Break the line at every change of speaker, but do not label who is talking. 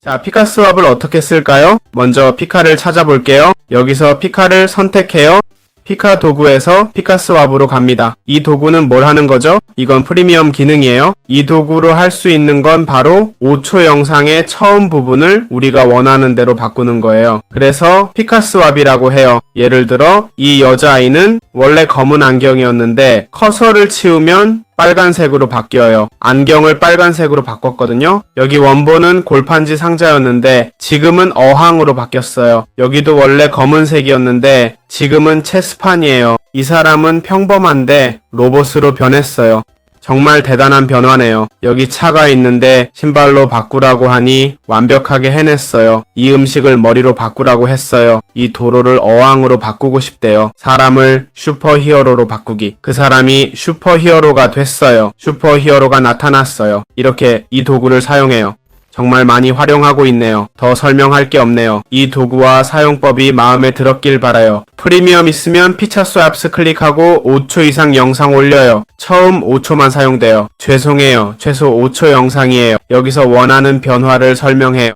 자, 피카 스왑을 어떻게 쓸까요? 먼저 피카를 찾아볼게요. 여기서 피카를 선택해요. 피카 도구에서 피카 스왑으로 갑니다. 이 도구는 뭘 하는 거죠? 이건 프리미엄 기능이에요. 이 도구로 할 수 있는 건 바로 5초 영상의 처음 부분을 우리가 원하는 대로 바꾸는 거예요. 그래서 피카 스왑이라고 해요. 예를 들어 이 여자아이는 원래 검은 안경이었는데 커서를 치우면 빨간색으로 바뀌어요. 안경을 빨간색으로 바꿨거든요. 여기 원본은 골판지 상자였는데 지금은 어항으로 바뀌었어요. 여기도 원래 검은색이었는데 지금은 체스판이에요. 이 사람은 평범한데 로봇으로 변했어요. 정말 대단한 변화네요. 여기 차가 있는데 신발로 바꾸라고 하니 완벽하게 해냈어요. 이 음식을 머리로 바꾸라고 했어요. 이 도로를 어항으로 바꾸고 싶대요. 사람을 슈퍼히어로로 바꾸기. 그 사람이 슈퍼히어로가 됐어요. 슈퍼히어로가 나타났어요. 이렇게 이 도구를 사용해요. 정말 많이 활용하고 있네요. 더 설명할 게 없네요. 이 도구와 사용법이 마음에 들었길 바라요. 프리미엄 있으면 피차소 앱스 클릭하고 5초 이상 영상 올려요. 처음 5초만 사용돼요. 죄송해요. 최소 5초 영상이에요. 여기서 원하는 변화를 설명해요.